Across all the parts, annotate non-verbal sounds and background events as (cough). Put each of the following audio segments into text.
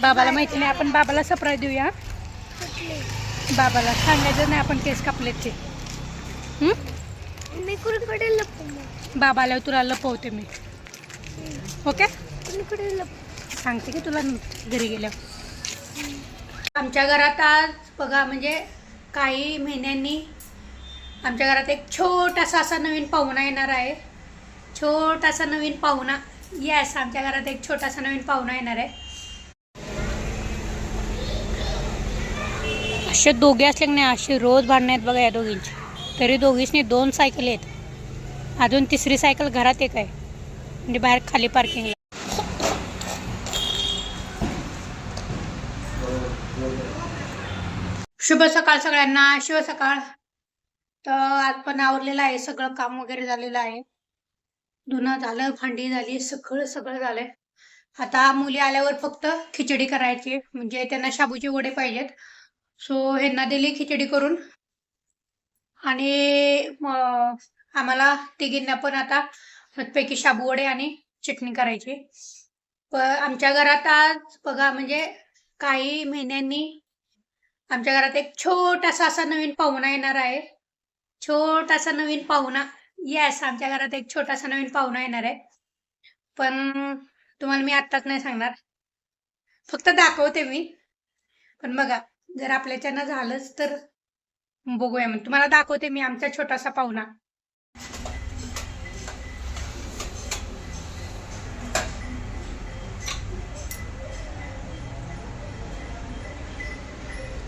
बाबाला माहिती नाही. आपण बाबाला सरप्राईज देऊया. बाबाला सांगायचं नाही आपण केस कापलेत ते. बाबाला तुला लपवते मी. ओके? सांगते की तुला घरी गेल्यावर. आमच्या घरात आज बघा म्हणजे काही महिन्यांनी आमच्या घरात एक छोटासा असा नवीन पाहुणा येणार आहे. छोटासा नवीन पाहुणा. येस आमच्या घरात एक छोटासा नवीन पाहुणा येणार आहे. असे दोघे असले की नाही असे रोज भांडणं आहेत बघा या दोघींची. तरी दोघींनी दोन सायकल आहेत. अजून तिसरी सायकल घरात एक आहे. म्हणजे बाहेर खाली पार्किंगला शुभ सकाळ सगळ्यांना. शुभ सकाळ. तर आज पण आवरलेलं आहे. सगळं काम वगैरे झालेलं आहे. धुणं झालं भांडी झाली सगळं सगळं झालंय. आता मुली आल्यावर फक्त खिचडी करायची म्हणजे त्यांना शाबूचे वडे पाहिजेत. सो ह्यांना दिली खिचडी करून. आणि आम्हाला तिघींना पण आता पैकी शाबू वडे आणि चटणी करायची. प आमच्या घरात आज बघा म्हणजे काही महिन्यांनी आमच्या घरात एक छोटासा असा नवीन पाहुणा येणार आहे. छोटासा नवीन पाहुणा. येस आमच्या घरात एक छोटासा नवीन पाहुणा येणार आहे. पण तुम्हाला मी आत्ताच नाही सांगणार. फक्त दाखवते मी. पण बघा जर आपल्याच्यानं झालंच तर बघूया मग. तुम्हाला दाखवते मी आमचा छोटासा पाहुणा.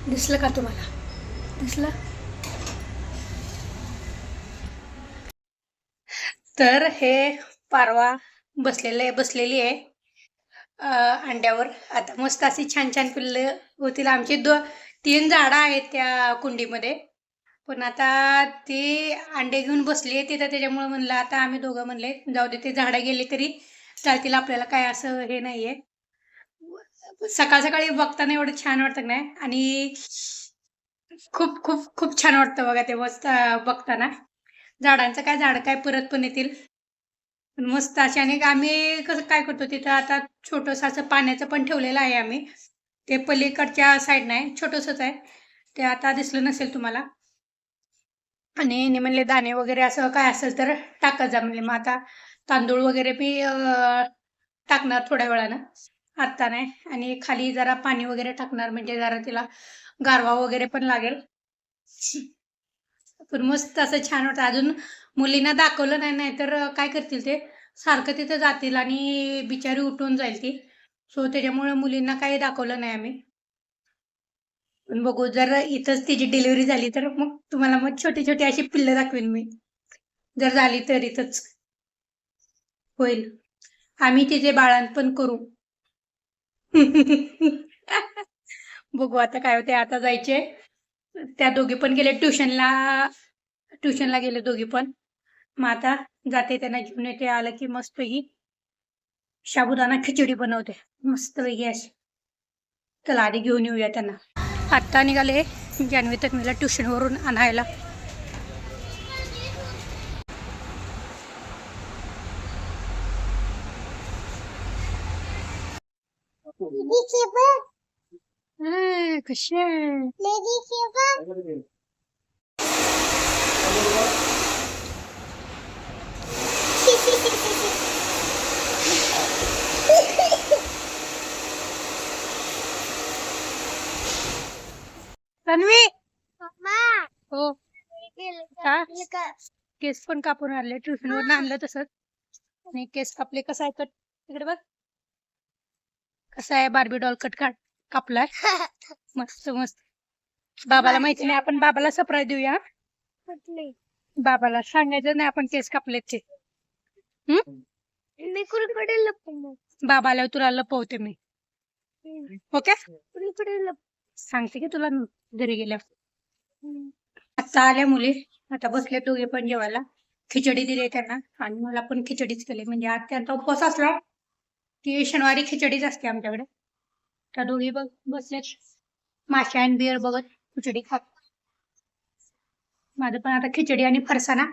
दिसलं का तुम्हाला? दिसलं? तर हे पारवा बसलेले बसलेली आहे. अंड्यावर. आता मस्त अशी छान छान पिल्लं होतील. आमची दो तीन झाडं आहेत त्या कुंडीमध्ये. पण आता ती अंडे घेऊन बसली आहे तिथं त्याच्यामुळे म्हणलं आता आम्ही दोघं म्हणले जाऊ दे ते झाडं गेले तरी चालतील. आपल्याला काय असं हे नाही आहे सकाळ सकाळी बघताना एवढं छान वाटतं नाही? आणि खूप खूप खूप छान वाटतं बघा ते मस्त बघताना. झाडांचं काय झाड काय परत पण येतील. मस्त असे आणि आम्ही कसं काय करतो तिथं आता छोटंसं असं पाण्याचं पण ठेवलेलं आहे आम्ही. ते पलीकडच्या साईडनं आहे छोटंसंच आहे. ते आता दिसलं नसेल तुम्हाला. आणि म्हणले दाणे वगैरे असं काय असेल तर टाकत जा म्हणले. मग आता तांदूळ वगैरे मी टाकणार थोड्या वेळानं. आत्ता नाही. आणि खाली जरा पाणी वगैरे टाकणार म्हणजे जरा तिला गारवा वगैरे पण लागेल. पण मस्त असं छान वाटतं अजून मुलींना दाखवलं नाही नाही तर काय करतील ते? सारखं तिथं जातील आणि बिचारी उठून जाईल ती. सो त्याच्यामुळे मुलींना काही दाखवलं नाही आम्ही. पण बघू जर इथंच तिची डिलिव्हरी झाली तर मग तुम्हाला मग छोटी छोटी अशी पिल्लं दाखवेन मी. जर झाली तर इथंच. होईल. आम्ही तिचे बाळांपण करू. (laughs) बघू आता काय होते आता जायचे त्या दोघी पण गेले ट्युशनला ट्युशनला गेले दोघी पण. मग आता जाते त्यांना घेऊन येते आलं की मस्तपैकी साबुदाणा खिचडी बनवते. मस्तपैकी अशी. चला आधी घेऊन येऊया त्यांना. आत्ता निघाले जान्हवी तन्वीला ट्युशनवरून आणायला. लेडीचे बघ कशी आहे. तन्वी? हो. केस पण कापून आणले ट्युशनवरून आणलं तसंच आणि केस कापले कसं आहे कट? तिकडे बघ. कसं आहे बार्बी डॉल कट काढ. कापलाय? (laughs) मस्त मस्त. बाबाला माहिती नाही आपण बाबाला सरप्राईज देऊया. बाबाला सांगायचं नाही आपण केस कापलेत ते. मी बाबाला तुला लपवते मी. ओके? लपू सांगते की तुला घरी गेल्यावर. आता आल्या मुली. आता बसले दोघे पण जेवायला. खिचडी दिली त्यांना. आणि मला पण खिचडीच केली. म्हणजे आज त्यांचा उपवास असला की शनिवारी खिचडीच असते आमच्याकडे. त्या दोघी बघ बसलेत. माशा आणि बिअर बघत खिचडी खात. माझं पण आता खिचडी आणि फरसाणा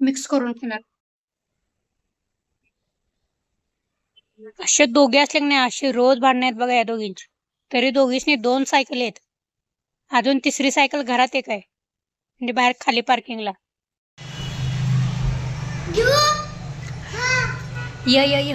मिक्स करून खाणार. असे दोघे असले की नाही असे रोज भांडण आहेत बघा या दोघींची. तरी दोघींनी दोन सायकल आहेत. अजून तिसरी सायकल घरात एक आहे. म्हणजे बाहेर खाली पार्किंगला य.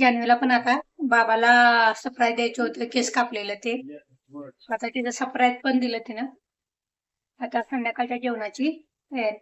जान्हवीला पण आता बाबाला सप्राय द्यायचं होतं केस कापलेलं ते. आता तिचं सरप्राईज पण दिलं तिनं. आता संध्याकाळच्या जेवणाची तयारी.